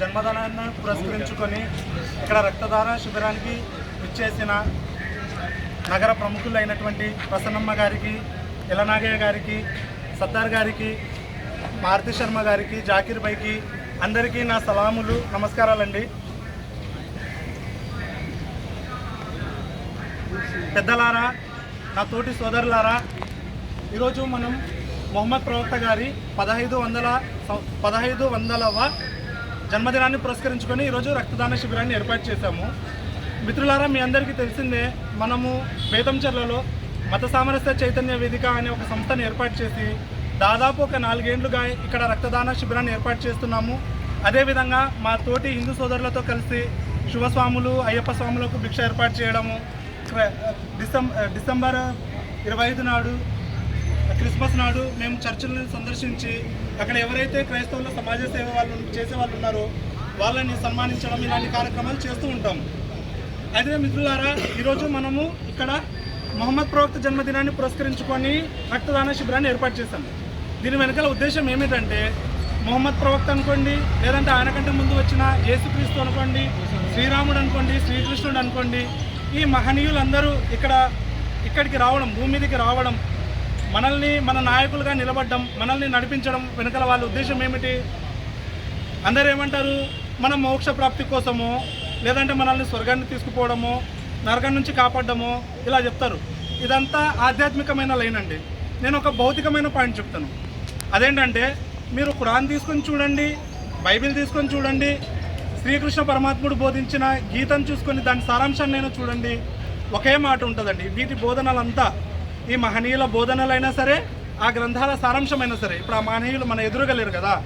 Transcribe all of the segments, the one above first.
జన్మదినాన్ని పురస్కరించుకొని ఇక్కడ రక్తదాన శిబిరానికి విచ్చేసిన నగర ప్రముఖులైనటువంటి ప్రసన్నమ్మ గారికి ఎలనాగయ్య గారికి సర్దార్ గారికి మారుతి శర్మ గారికి జాకీర్ బైకి అందరికీ నా సలాములు నమస్కారాలండి. పెద్దలారా నా తోటి సోదరులారా ఈరోజు మనం మొహమ్మద్ ప్రవక్త గారి పదహైదు వందల పదహైదు వందలవ జన్మదినాన్ని పురస్కరించుకొని ఈరోజు రక్తదాన శిబిరాన్ని ఏర్పాటు చేశాము. మిత్రులారా మీ అందరికీ తెలిసిందే మనము బేతంచెర్లలో మత సామరస్య చైతన్య వేదిక అనే ఒక సంస్థను ఏర్పాటు చేసి దాదాపు ఒక నాలుగేండ్లుగా ఇక్కడ రక్తదాన శిబిరాన్ని ఏర్పాటు చేస్తున్నాము. అదేవిధంగా మా తోటి హిందూ సోదరులతో కలిసి శివస్వాములు అయ్యప్ప స్వాములకు భిక్ష ఏర్పాటు చేయడము. డిసెం డిసెంబర్ ఇరవై ఐదు నాడు క్రిస్మస్ నాడు మేము చర్చిలను సందర్శించి అక్కడ ఎవరైతే క్రైస్తవుల సమాజ సేవ వాళ్ళు చేసే వాళ్ళు ఉన్నారో వాళ్ళని సన్మానించడం ఇలాంటి కార్యక్రమాలు చేస్తూ ఉంటాం. అయితే మిత్రులారా ఈరోజు మనము ఇక్కడ మహమ్మద్ ప్రవక్త జన్మదినాన్ని పురస్కరించుకొని రక్తదాన శిబిరాన్ని ఏర్పాటు చేశాం. దీని వెనకాల ఉద్దేశం ఏమిటంటే మొహమ్మద్ ప్రవక్త అనుకోండి లేదంటే ఆయనకంటే ముందు వచ్చిన యేసుక్రీస్తు అనుకోండి శ్రీరాముడు అనుకోండి శ్రీకృష్ణుడు అనుకోండి ఈ మహనీయులందరూ ఇక్కడ ఇక్కడికి రావడం భూమి మీదకి రావడం మనల్ని మన నాయకులుగా నిలబడడం మనల్ని నడిపించడం వెనకల వాళ్ళ ఉద్దేశం ఏమిటి? అందరు ఏమంటారు? మన మోక్ష ప్రాప్తి కోసమో లేదంటే మనల్ని స్వర్గాన్ని తీసుకుపోవడమో నరకం నుంచి కాపాడము ఇలా చెప్తారు. ఇదంతా ఆధ్యాత్మికమైన లైన్ అండి. నేను ఒక భౌతికమైన పాయింట్ చెప్తాను. అదేంటంటే మీరు ఖురాన్ తీసుకొని చూడండి బైబిల్ తీసుకొని చూడండి శ్రీకృష్ణ పరమాత్ముడు బోధించిన గీతను చూసుకొని దాని సారాంశాన్ని నేను చూడండి. ఒకే మాట ఉంటుందండి వీటి బోధనలంతా ఈ మహనీయుల బోధనలైనా సరే ఆ గ్రంథాల సారాంశమైనా సరే ఇప్పుడు ఆ మహనీయులు మన ఎదురుగలేరు కదా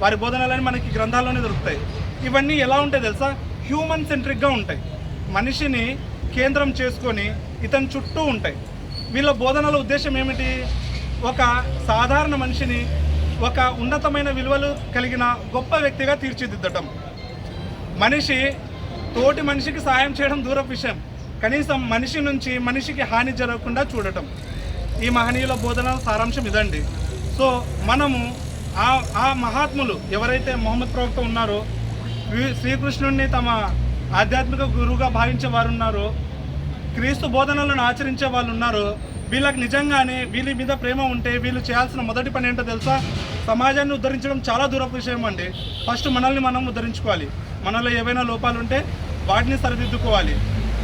వారి బోధనలని మనకి గ్రంథాల్లోనే దొరుకుతాయి. ఇవన్నీ ఎలా ఉంటాయి తెలుసా? హ్యూమన్ సెంట్రిక్గా ఉంటాయి. మనిషిని కేంద్రం చేసుకొని ఇతని చుట్టూ ఉంటాయి. వీళ్ళ బోధనల ఉద్దేశం ఏమిటి? ఒక సాధారణ మనిషిని ఒక ఉన్నతమైన విలువలు కలిగిన గొప్ప వ్యక్తిగా తీర్చిదిద్దటం. మనిషి తోటి మనిషికి సహాయం చేయడం దూరపు విషయం. కనీసం మనిషి నుంచి మనిషికి హాని జరగకుండా చూడటం. ఈ మహనీయుల బోధన సారాంశం ఇదండి. సో మనము ఆ ఆ మహాత్ములు ఎవరైతే మొహమ్మద్ ప్రవక్త ఉన్నారో శ్రీకృష్ణుడిని తమ ఆధ్యాత్మిక గురువుగా భావించే వారు ఉన్నారో క్రీస్తు బోధనలను ఆచరించే వాళ్ళు ఉన్నారో వీళ్ళకి నిజంగానే వీళ్ళ మీద ప్రేమ ఉంటే వీళ్ళు చేయాల్సిన మొదటి పని ఏంటో తెలుసా? సమాజాన్ని ఉద్ధరించడం చాలా దూరపు విషయం అండి. ఫస్ట్ మనల్ని మనం ఉద్ధరించుకోవాలి. మనలో ఏవైనా లోపాలు ఉంటే వాటిని సరిదిద్దుకోవాలి.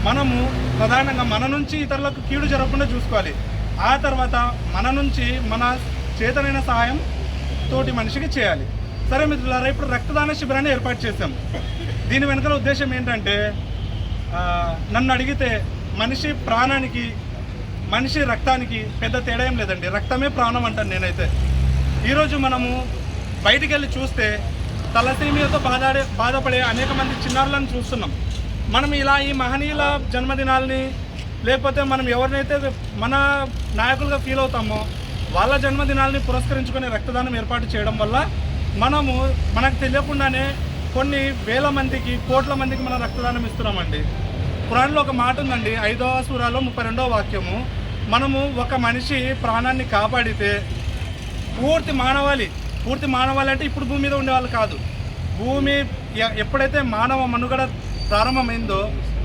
మనము ప్రధానంగా మన నుంచి ఇతరులకు కీడు జరగకుండా చూసుకోవాలి. ఆ తర్వాత మన నుంచి మన చేతనైన సహాయం తోటి మనిషికి చేయాలి. సరే మిత్రులారా ఇప్పుడు రక్తదాన శిబిరాన్ని ఏర్పాటు చేశాం. దీని వెనకాల ఉద్దేశం ఏంటంటే నన్ను అడిగితే మనిషి ప్రాణానికి మనిషి రక్తానికి పెద్ద తేడా ఏం లేదండి. రక్తమే ప్రాణం అంటాను నేనైతే. ఈరోజు మనము బయటికి వెళ్ళి చూస్తే తలసీమియాతో బాధాడే బాధపడే అనేక మంది చిన్నారులను చూస్తున్నాం. మనం ఇలా ఈ మహనీయుల జన్మదినాల్ని లేకపోతే మనం ఎవరినైతే మన నాయకులుగా ఫీల్ అవుతామో వాళ్ళ జన్మదినాల్ని పురస్కరించుకొని రక్తదానం ఏర్పాటు చేయడం వల్ల మనము మనకు తెలియకుండానే కొన్ని వేల మందికి కోట్ల మందికి మనం రక్తదానం ఇస్తున్నామండి. పురాణంలో ఒక మాట ఉందండి ఐదవ సూరాలో ముప్పై రెండవ వాక్యము. మనము ఒక మనిషి ప్రాణాన్ని కాపాడితే పూర్తి మానవాళి పూర్తి మానవాళి అంటే ఇప్పుడు భూమి మీద ఉండేవాళ్ళు కాదు. భూమి ఎప్పుడైతే మానవ మనుగడ ప్రారంభమైందో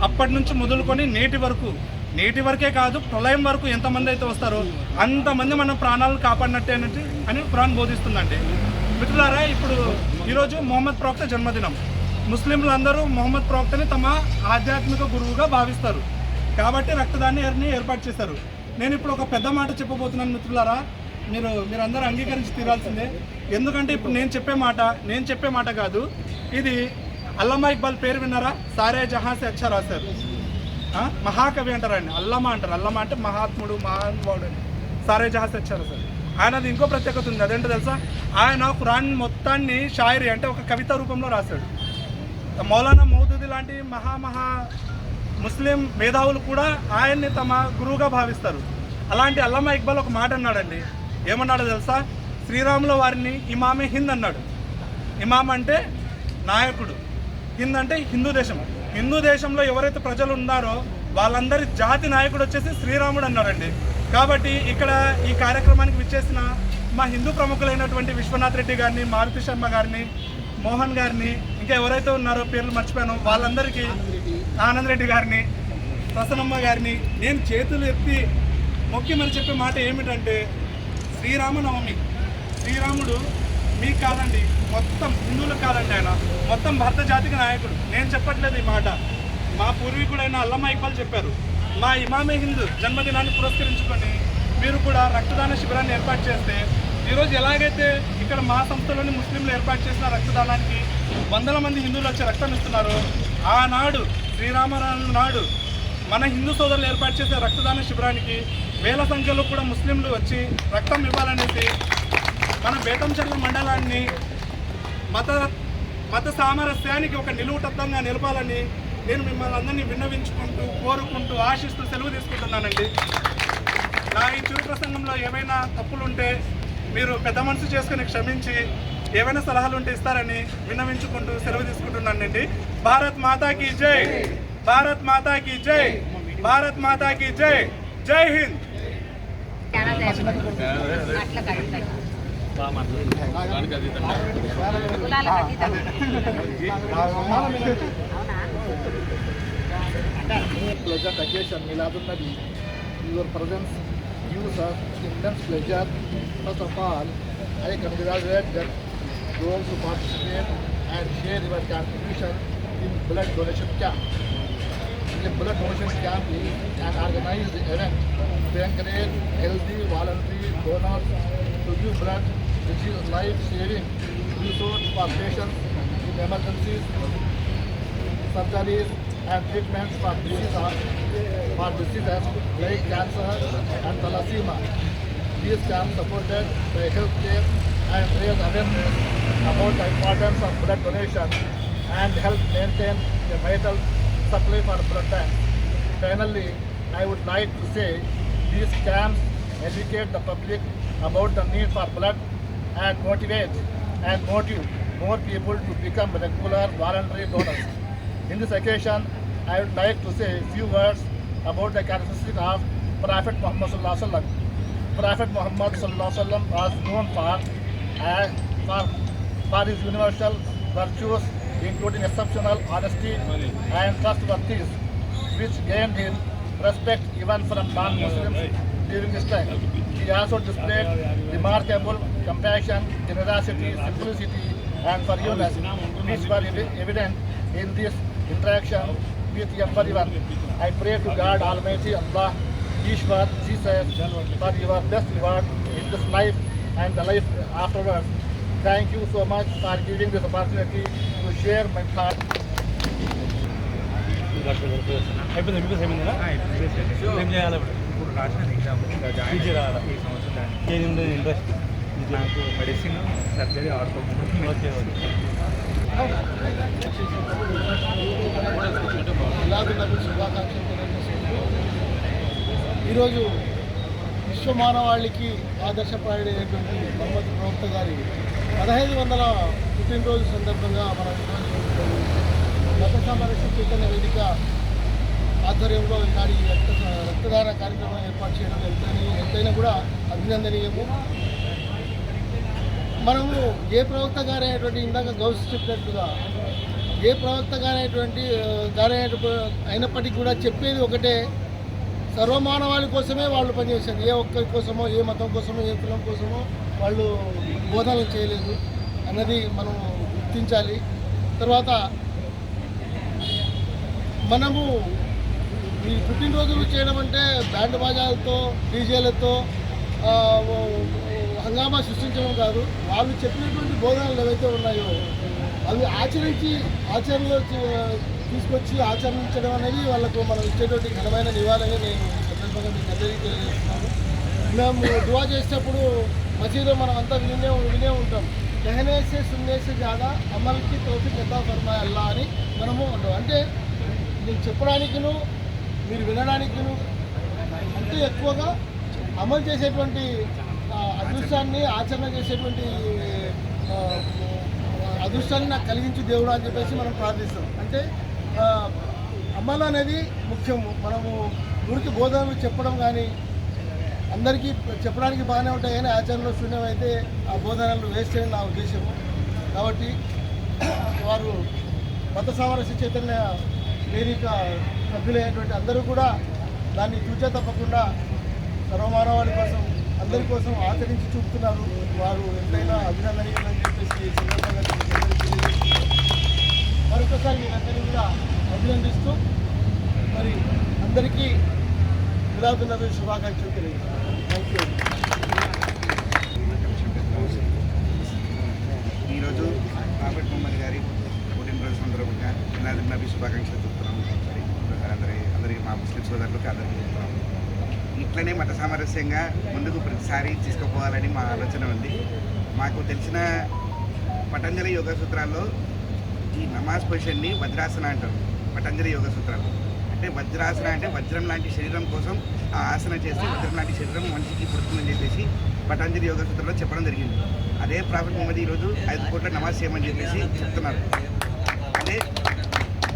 అప్పటి నుంచి మొదలుకొని నేటి వరకు నేటి వరకే కాదు ప్రళయం వరకు ఎంతమంది అయితే వస్తారో అంతమంది మన ప్రాణాలను కాపాడినట్టే అని ఖురాన్ బోధిస్తుందండి. మిత్రులారా ఇప్పుడు ఈరోజు మొహమ్మద్ ప్రవక్త జన్మదినం. ముస్లింలు అందరూ మొహమ్మద్ ప్రవక్తని తమ ఆధ్యాత్మిక గురువుగా భావిస్తారు. కాబట్టి రక్తదాన్ని ఏర్పాటు చేశారు. నేను ఇప్పుడు ఒక పెద్ద మాట చెప్పబోతున్నాను మిత్రులారా. మీరు మీరందరూ అంగీకరించి తీరాల్సిందే. ఎందుకంటే ఇప్పుడు నేను చెప్పే మాట నేను చెప్పే మాట కాదు. ఇది అల్లమా ఇక్బాల్ పేరు విన్నారా? సారే జహాసే అచ్చా రాశారు మహాకవి అంటారండి అల్లమ్మ అంటారు. అల్లమా అంటే మహాత్ముడు మహానుభావుడు అని. సారే జహాసే అచ్చా రాశారు ఆయనది ఇంకో ప్రత్యేకత ఉంది. అదేంటో తెలుసా? ఆయన ఖురాన్ మొత్తాన్ని షాయరీ అంటే ఒక కవిత రూపంలో రాశాడు. మౌలానా మౌదూది లాంటి మహా మహా ముస్లిం మేధావులు కూడా ఆయన్ని తమ గురువుగా భావిస్తారు. అలాంటి అల్లమ్మ ఇక్బాల్ ఒక మాట అన్నాడండి. ఏమన్నాడో తెలుసా? శ్రీరాముల వారిని ఇమామే హింద్ అన్నాడు. ఇమామ్ అంటే నాయకుడు. హింద్ అంటే హిందూ దేశం. హిందూ దేశంలో ఎవరైతే ప్రజలు ఉన్నారో వాళ్ళందరి జాతి నాయకుడు వచ్చేసి శ్రీరాముడు అన్నారండి. కాబట్టి ఇక్కడ ఈ కార్యక్రమానికి విచ్చేసిన మా హిందూ ప్రముఖులైనటువంటి విశ్వనాథ్ రెడ్డి గారిని మారుతి శర్మ గారిని మోహన్ గారిని ఇంకా ఎవరైతే ఉన్నారో పేర్లు మర్చిపోయాను వాళ్ళందరికీ ఆనంద్ రెడ్డి గారిని ప్రసన్నమ్మ గారిని నేను చేతులు ఎత్తి ముఖ్యమని చెప్పే మాట ఏమిటంటే శ్రీరామనవమి. శ్రీరాముడు మీకు కాదండి మొత్తం హిందువులకు కాదండి ఆయన. మొత్తం భర్త జాతికి నాయకుడు. నేను చెప్పట్లేదు ఈ మాట. మా పూర్వీకుడైన అల్లమ్మ ఇక్బాల్ చెప్పారు మా ఇమామే హిందూ జన్మదినాన్ని పురస్కరించుకొని మీరు కూడా రక్తదాన శిబిరాన్ని ఏర్పాటు చేస్తే ఈరోజు ఎలాగైతే ఇక్కడ మా సంస్థలోని ముస్లింలు ఏర్పాటు చేసిన రక్తదానానికి వందల మంది హిందువులు వచ్చి రక్తం ఇస్తున్నారో ఆనాడు శ్రీరామరాజు నాడు మన హిందూ సోదరులు ఏర్పాటు చేసే రక్తదాన శిబిరానికి వేల సంఖ్యలో కూడా ముస్లింలు వచ్చి రక్తం ఇవ్వాలనేసి మన బేతంచెర్ల మండలాన్ని మత మత సామరస్యానికి ఒక నిలువుటద్దంగా నిలపాలని నేను మిమ్మల్ని అందరినీ విన్నవించుకుంటూ కోరుకుంటూ ఆశిస్తూ సెలవు తీసుకుంటున్నానండి. నా ఈ చిరు ప్రసంగంలో ఏమైనా తప్పులు ఉంటే మీరు పెద్ద మనసు చేసుకుని క్షమించి ఏమైనా సలహాలు ఉంటే ఇస్తారని విన్నవించుకుంటూ సెలవు తీసుకుంటున్నానండి. భారత్ మాతాకి జై! భారత్ మాతాకి జై! భారత్ మాతాకి జై! జై Hind! thank you Miladun Nabi. Your presence gives us immense pleasure. First of all, I congratulate those who participate and share your contribution in blood donation camp. The blood donation camp is an organized event to encourage healthy voluntary donors to give blood which is life-saving resource for patients in emergencies surgeries and treatments for diseases, for diseases like cancer and thalassemia. These camps supported by healthcare and raise awareness about the importance of blood donation and help maintain a vital supply for blood banks. Finally, I would like to say these camps educate the public about the need for blood and motivate and motive more people to become regular voluntary donors. In this occasion, I would like to say a few words about the characteristic of Prophet Muhammad Sallallahu. Prophet Muhammad Sallallahu Alaihi Wasallam was known for, uh, for, for his universal virtues, including exceptional honesty and trustworthiness, which gained him respect even from non-Muslims during his time. He also displayed remarkable compassion, generosity, simplicity, and forgiveness, which were evi- evident in this interaction with everyone. I pray to God Almighty Allah, Ishwar, Jesus, for your best reward in this life and the life afterwards. Thank you so much for giving this opportunity to share my thoughts. అయిపోయింది MBBS అయిపోయిందా ఏం చేయాలి ఇప్పుడు రాసిన exam రాయాలా? ఈ సంవత్సరం ఉండదు interest నాకు మెడిసిన్ సర్జరీ ఆడుకోకుండా ఓకే ఈరోజు విశ్వ మానవాళికి ఆదర్శప్రాయుడైనటువంటి మొహమ్మద్ ప్రవక్త గారి పదహైదు వందల పుట్టినరోజు సందర్భంగా మనం మత సామరస్య చైతన్య వేదిక ఆధ్వర్యంలో ఈనాడు ఈ రక్త రక్తదాన కార్యక్రమం ఏర్పాటు చేయడం ఎంతైనా ఎంతైనా కూడా అభినందనీయము. మనము ఏ ప్రవక్త గారైనటువంటి ఇందాక గౌస్ చెప్పినట్టుగా ఏ ప్రవక్త గారైనటువంటి ఆ, అయినప్పటికీ కూడా చెప్పేది ఒకటే సర్వమానవాళి కోసమే వాళ్ళు పనిచేశారు. ఏ ఒక్కరి కోసమో ఏ మతం కోసమో ఏ కులం కోసమో వాళ్ళు బోధనలు చేయలేదు అన్నది మనం గుర్తించాలి. తర్వాత మనము ఈ పుట్టినరోజులు చేయడం అంటే బ్యాండ్ బాజాలతో డీజేలతో హంగామా సృష్టించడం కాదు. వాళ్ళు చెప్పినటువంటి బోధనలు ఏవైతే ఉన్నాయో అవి ఆచరించి ఆచరణలో తీసుకొచ్చి ఆచరించడం అనేది వాళ్ళకు మనం ఇచ్చేటువంటి ఘనమైన నివాళని నేను సందర్భంగా మీకు అందరికీ తెలియజేస్తున్నాను. మేము దువా చేసేటప్పుడు మసీదులో మనం అంతా వినే వినే ఉంటాం. కహనేసే సున్నేసే జాదా అమల్కి తోసి పెద్ద ఫర్మా అల్లా అని మనము అంటాం. అంటే నేను చెప్పడానికిను మీరు వినడానికి అంటే ఎక్కువగా అమలు చేసేటువంటి అదృష్టాన్ని ఆచరణ చేసేటువంటి అదృష్టాన్ని నాకు కలిగించి దేవుడు అని చెప్పేసి మనం ప్రార్థిస్తాం. అంటే అమలు అనేది ముఖ్యము. మనము ఊరికి బోధనలు చెప్పడం కానీ అందరికీ చెప్పడానికి బాగానే ఉంటాయి కానీ ఆచరణలో శూన్యమైతే ఆ బోధనలు వేస్ట్ అని నా ఉద్దేశము. కాబట్టి వారు మత సామరస్య చైతన్య వేదిక సభ్యులైనటువంటి అందరూ కూడా దాన్ని చూచే తప్పకుండా సర్వమానవాళి కోసం అందరి కోసం ఆచరించి చూపుతున్నారు. వారు ఎంతైనా అభినందనీయమని చెప్పేసి సందర్భంగా మరొకసారి మీరందరినీ కూడా అభినందిస్తూ మరి అందరికీ మిలాదు నబీ శుభాకాంక్షలు తెలియజేస్తున్నాను. థ్యాంక్ యూ ఈరోజు రాబర్ట్ మొహమ్మద్ గారి పుట్టినరోజు సందర్భంగా మిలాద్ నబీ శుభాకాంక్షలు చెప్తున్నాము అందరి అందరి మా ముస్లిం సోదరులకు అందరికీ చెప్తున్నాము ఇట్లనే మత సామరస్యంగా ముందుకు ప్రతిసారి తీసుకుపోవాలని మా ఆలోచన ఉంది. మాకు తెలిసిన పతంజలి యోగ సూత్రాల్లో ఈ నమాజ్ పొజిషన్ని వజ్రాసన అంటారు. పతంజలి యోగ సూత్రాలు. అంటే వజ్రాసన అంటే వజ్రం లాంటి శరీరం కోసం ఆ ఆసన చేసి వజ్రం లాంటి శరీరం మనిషికి పుడుతుందని చెప్పేసి పతంజలి యోగ సూత్రంలో చెప్పడం జరిగింది. అదే ప్రాఫిట్ మొహమ్మద్ ఈరోజు ఐదు కోట్ల నమాజ్ చేయమని చెప్పేసి చెప్తున్నారు. అంటే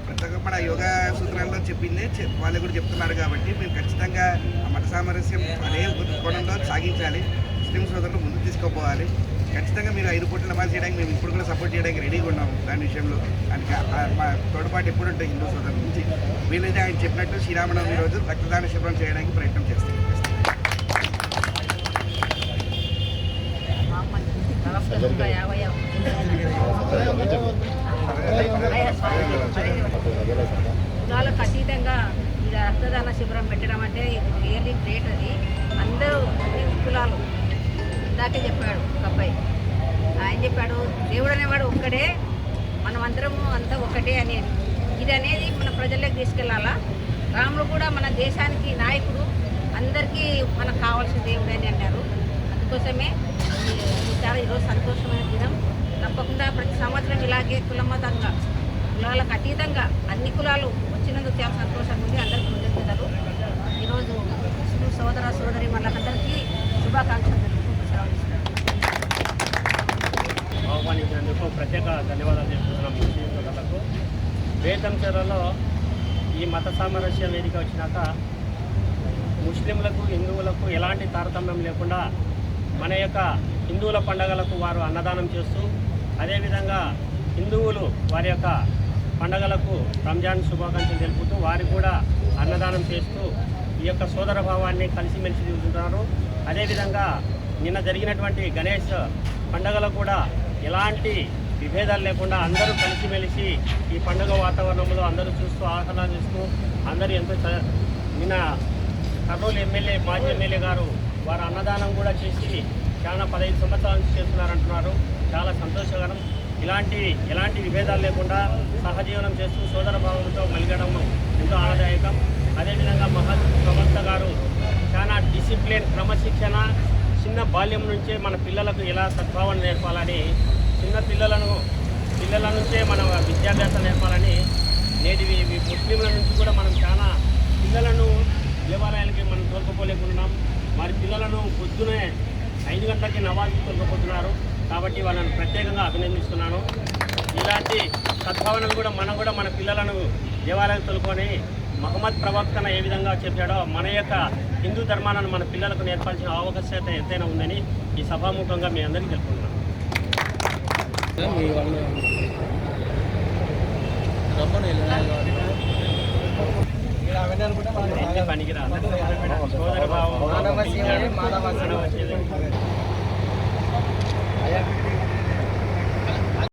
ప్రతి మన యోగా సూత్రాల్లో చెప్పింది వాళ్ళు కూడా చెప్తున్నారు కాబట్టి మేము ఖచ్చితంగా ఆ మత సామరస్యం అదే కోణంలో సాగించాలి. ముస్లిం సోదరులు ముందుకు తీసుకోపోవాలి. ఖచ్చితంగా మీరు ఐదు కోట్ల నమాజ్ చేయడానికి మేము ఇప్పుడు కూడా సపోర్ట్ చేయడానికి రెడీగా ఉన్నాము దాని విషయంలో. దానికి మా తోడ్పాటు ఎప్పుడు ఉంటాయి హిందూ సోదరుల నుంచి. వీలైతే ఆయన చెప్పినట్టు శ్రీరామనవమి రోజు రక్తదాన శిబిరం చేయడానికి ప్రయత్నం చేస్తాం. మహమ్మద్ ప్రవక్త యొక్క యాభై కులాలకు అతీతంగా ఈ రక్తదాన శిబిరం పెట్టడం అంటే ఇది రియల్లీ గ్రేట్ అది. అందరూ అన్ని కులాలు ఇందాకే చెప్పాడు ఒక అబ్బాయి. ఆయన చెప్పాడు దేవుడు అనేవాడు ఒక్కడే మనం అందరము అంతా ఒకటే అనేది. ఇది అనేది మన ప్రజల్లోకి తీసుకెళ్ళాలా రాముడు కూడా మన దేశానికి నాయకుడు అందరికీ మనకు కావాల్సిన దేవుడు అని అన్నారు. అందుకోసమే ఈ- చాలా ఈరోజు సంతోషమైన దినం. తప్పకుండా ప్రతి సంవత్సరం ఇలాగే కులమతంగా కులాలకు అతీతంగా అన్ని కులాలు వచ్చినందుకు చాలా సంతోషంగా ఉంది అందరికీ కృతజ్ఞతలు ఈరోజు ముస్లిం సోదర సోదరి మనకందరికీ శుభాకాంక్షలు ఆహ్వానించినందుకు ప్రత్యేక ధన్యవాదాలు చెప్తున్నాం ముస్లిం సోదరులకు. వేతంచెరలో ఈ మత సామరస్య వేదిక వచ్చినాక ముస్లింలకు హిందువులకు ఎలాంటి తారతమ్యం లేకుండా మన యొక్క హిందువుల పండగలకు వారు అన్నదానం చేస్తూ అదేవిధంగా హిందువులు వారి యొక్క పండగలకు రంజాన్ శుభాకాంక్షలు తెలుపుతూ వారికి కూడా అన్నదానం చేస్తూ ఈ యొక్క సోదర భావాన్ని కలిసిమెలిసి చూస్తున్నారు అదేవిధంగా నిన్న జరిగినటువంటి గణేష్ పండగలో కూడా ఎలాంటి విభేదాలు లేకుండా అందరూ కలిసిమెలిసి ఈ పండుగ వాతావరణంలో అందరూ చూస్తూ ఆహ్లాదిస్తూ అందరూ ఎంతో నిన్న కర్నూలు ఎమ్మెల్యే మాజీ ఎమ్మెల్యే గారు వారు అన్నదానం కూడా చేసి చాలా పదహైదు సంవత్సరాల నుంచి చేస్తున్నారంటున్నారు. చాలా సంతోషకరం. ఇలాంటి ఎలాంటి విభేదాలు లేకుండా సహజీవనం చేస్తూ సోదర భావంతో మలిగడం ఎంతో ఆనందదాయకం. అదేవిధంగా మహత్ ప్రవక్త గారు చాలా డిసిప్లిన్ క్రమశిక్షణ చిన్న బాల్యం నుంచే మన పిల్లలకు ఎలా సద్భావన నేర్పాలని చిన్న పిల్లలను పిల్లల నుంచే మన విద్యాభ్యాసం నేర్పాలని నేటి ముస్లింల నుంచి కూడా మనం చాలా పిల్లలను దేవాలయాలకి మనం తోలుకోలేకున్నాం మరి పిల్లలను పొద్దునే ఐదు గంటలకి నమాజ్కి తోలుకుపోతున్నారు. కాబట్టి వాళ్ళని ప్రత్యేకంగా అభినందిస్తున్నాను. ఇలాంటి సద్భావనలు కూడా మనం కూడా మన పిల్లలను దేవాలయాలకు తోలుకొని మహమ్మద్ ప్రవక్తన ఏ విధంగా చెప్పాడో మన యొక్క హిందూ ధర్మాలను మన పిల్లలకు నేర్పాల్సిన ఆవశ్యకత ఎంతైనా ఉందని ఈ సభాముఖంగా మీ అందరికీ తెలుపుతున్నాను పనికిరాదు? సోదర భావం Yeah.